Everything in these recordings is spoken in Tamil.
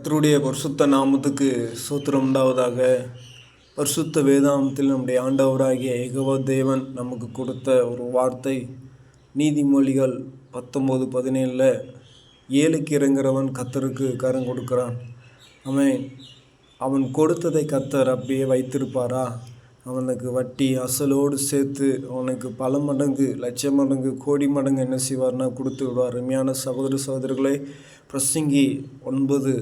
கத்தருடைய பரிசுத்த நாமத்துக்கு சூத்திரம் உண்டாவதாக. பரிசுத்த வேதாந்தத்தில் நம்முடைய ஆண்டவராகிய ஏகவா தேவன் நமக்கு கொடுத்த ஒரு வார்த்தை. நீதிமொழிகள் பத்தொம்போது பதினேழில் ஏழுக்கு இறங்குறவன் கத்தருக்கு கரம் கொடுக்குறான். அவன் அவன் கொடுத்ததை கத்தர் அப்படியே வைத்திருப்பாரா? அவனுக்கு வட்டி அசலோடு சேர்த்து அவனுக்கு பல மடங்கு லட்ச மடங்கு கோடி மடங்கு என்ன செய்வார்னா கொடுத்து விடுவார். அருமையான சகோதர சகோதரர்களை பிரசங்கி ஒன்பது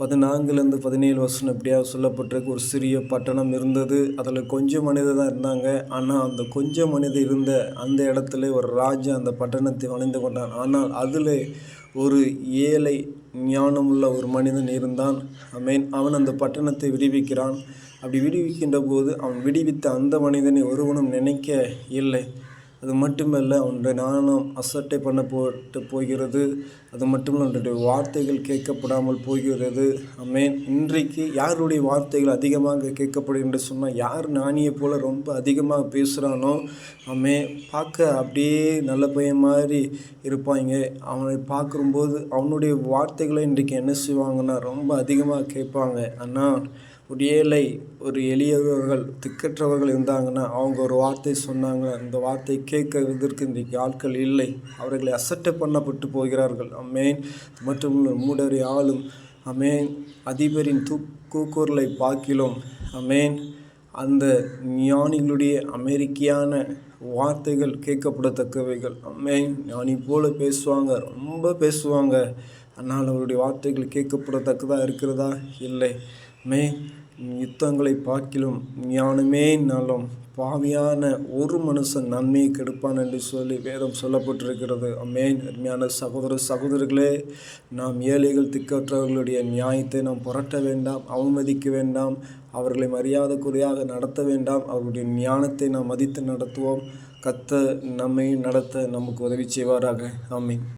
பதினான்குலேருந்து பதினேழு வருஷம் எப்படியாவது சொல்லப்பட்டிருக்கு. ஒரு சிறிய பட்டணம் இருந்தது. அதில் கொஞ்சம் மனிதர் தான் இருந்தாங்க. ஆனால் அந்த கொஞ்சம் மனிதர் இருந்த அந்த இடத்துல ஒரு ராஜா அந்த பட்டணத்தை வளைந்து கொண்டான். ஆனால் அதில் ஒரு ஏழை ஞானமுள்ள ஒரு மனிதன் இருந்தான். மீன் அவன் அந்த பட்டணத்தை விடுவிக்கிறான். அப்படி விடுவிக்கின்ற போது அவன் விடுவித்த அந்த மனிதனை ஒருவனும் நினைக்க இல்லை. அது மட்டுமல்ல உன்னுடைய நாணம் அசட்டை பண்ண போட்டு போகிறது அது மட்டுமல்ல உன்னுடைய வார்த்தைகள் கேட்கப்படாமல் போகிறது. அமேன் இன்றைக்கு யாருடைய வார்த்தைகள் அதிகமாக கேட்கப்படும் என்று சொன்னால் யார் நாணியை போல் ரொம்ப அதிகமாக பேசுகிறானோ அமே பார்க்க அப்படியே நல்ல பையன் மாதிரி இருப்பாங்க. அவனை பார்க்கும்போது அவனுடைய வார்த்தைகளை இன்றைக்கு என்ன செய்வாங்கன்னா ரொம்ப அதிகமாக கேட்பாங்க. ஆனால் ஒரு ஏழை ஒரு எளியவர்கள் திக்கற்றவர்கள் இருந்தாங்கன்னா அவங்க ஒரு வார்த்தை சொன்னாங்க. அந்த வார்த்தை கேட்கறதற்கு இன்றைக்கு ஆட்கள் இல்லை. அவர்களை அசட்டை பண்ணப்பட்டு போகிறார்கள். அம்மேன் மற்றும் மூடரை ஆளும். அமேன் அதிபரின் தூ கூக்குரலை பார்க்கிலும் அமேன் அந்த ஞானிகளுடைய அமெரிக்கையான வார்த்தைகள் கேட்கப்படத்தக்கவைகள். அம்மேன் ஞானி போல பேசுவாங்க. ரொம்ப பேசுவாங்க. ஆனால் அவருடைய வார்த்தைகள் கேட்கப்படத்தக்கதாக இருக்கிறதா? இல்லை. மே யுத்தங்களை பார்க்கிலும் ஞானமே நலம் பாவியான ஒரு மனுஷன் நன்மையை கெடுப்பான் என்று சொல்லி வேதம் சொல்லப்பட்டிருக்கிறது. அம்மேன் அருமையான சகோதர சகோதரர்களே நாம் ஏழைகள் திக்கற்றவர்களுடைய நியாயத்தை நாம் புரட்ட வேண்டாம் அவமதிக்க வேண்டாம் அவர்களை மரியாதைக்குறையாக நடத்த வேண்டாம் அவருடைய ஞானத்தை நாம் மதித்து நடத்துவோம். கத்த நம்மை நடத்த நமக்கு உதவி செய்வாராக. ஆமீன்.